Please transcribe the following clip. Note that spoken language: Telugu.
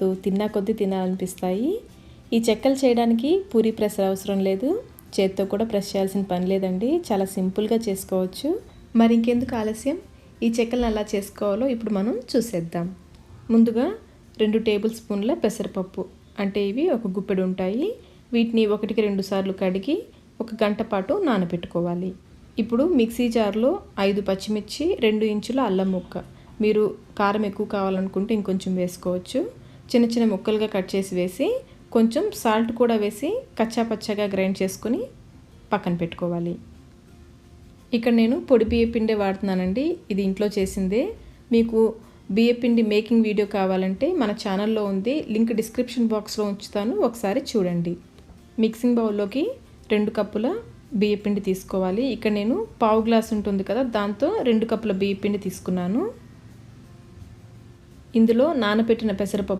తిన్నా కొద్దీ తినాలనిపిస్తాయి. ఈ చెక్కలు చేయడానికి పూరి ప్రెషర్ అవసరం లేదు. చేత్తో కూడా ప్రెస్ చేయాల్సిన పని లేదండి. చాలా సింపుల్గా చేసుకోవచ్చు. మరి ఇంకెందుకు ఆలస్యం? ఈ చెక్కలను ఎలా చేసుకోవాలో ఇప్పుడు మనం చూసేద్దాం. ముందుగా రెండు టేబుల్ స్పూన్ల పెసరపప్పు అంటే ఇవి ఒక గుప్పెడు ఉంటాయి. వీటిని ఒకటికి రెండు సార్లు కడిగి ఒక గంట పాటు నానబెట్టుకోవాలి. ఇప్పుడు మిక్సీ జార్లో ఐదు పచ్చిమిర్చి రెండు ఇంచుల అల్లం ముక్క. మీరు కారం ఎక్కువ కావాలనుకుంటే ఇంకొంచెం వేసుకోవచ్చు. చిన్న చిన్న ముక్కలుగా కట్ చేసి వేసి కొంచెం సాల్ట్ కూడా వేసి కచ్చా పచ్చగా గ్రైండ్ చేసుకుని పక్కన పెట్టుకోవాలి. ఇక్కడ నేను పొడి బియ్య పిండే వాడుతున్నానండి. ఇది ఇంట్లో చేసిందే. మీకు బియ్య పిండి మేకింగ్ వీడియో కావాలంటే మన ఛానల్లో ఉంది. లింక్ డిస్క్రిప్షన్ బాక్స్లో ఉంచుతాను. ఒకసారి చూడండి. మిక్సింగ్ బౌల్లోకి రెండు కప్పుల బియ్య పిండి తీసుకోవాలి. ఇక్కడ నేను పావు గ్లాస్ ఉంటుంది కదా దాంతో రెండు కప్పుల బియ్య పిండి తీసుకున్నాను. ఇందులో నానబెట్టిన పెసరపప్పు